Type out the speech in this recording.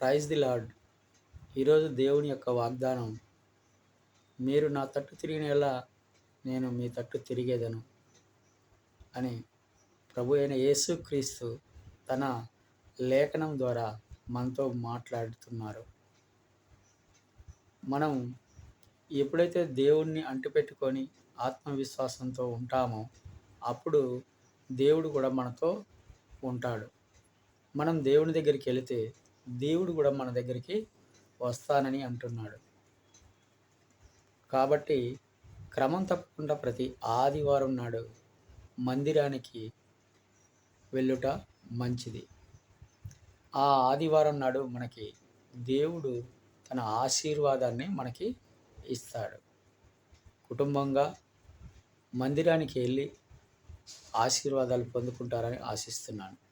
Praise the lord. ఈరోజు దేవుని యొక్క వాగ్దానం మీరు నా తట్టు తిరిగిన ఎలా నేను మీ తట్టు తిరిగేదను అని ప్రభు అయిన యేసుక్రీస్తు తన లేఖనం ద్వారా మనతో మాట్లాడుతున్నారు. మనం ఎప్పుడైతే దేవుణ్ణి అంటిపెట్టుకొని ఆత్మవిశ్వాసంతో ఉంటామో అప్పుడు దేవుడు కూడా మనతో ఉంటాడు. మనం దేవుని దగ్గరికి వెళితే దేవుడు కూడా మన దగ్గరికి వస్తానని అంటున్నాడు. కాబట్టి క్రమం తప్పకుండా ప్రతి ఆదివారం నాడు మందిరానికి వెళ్ళుట మంచిది. ఆ ఆదివారం నాడు మనకి దేవుడు తన ఆశీర్వాదాన్ని మనకి ఇస్తాడు. కుటుంబంగా మందిరానికి వెళ్ళి ఆశీర్వాదాలు పొందుకుంటారని ఆశిస్తున్నాను.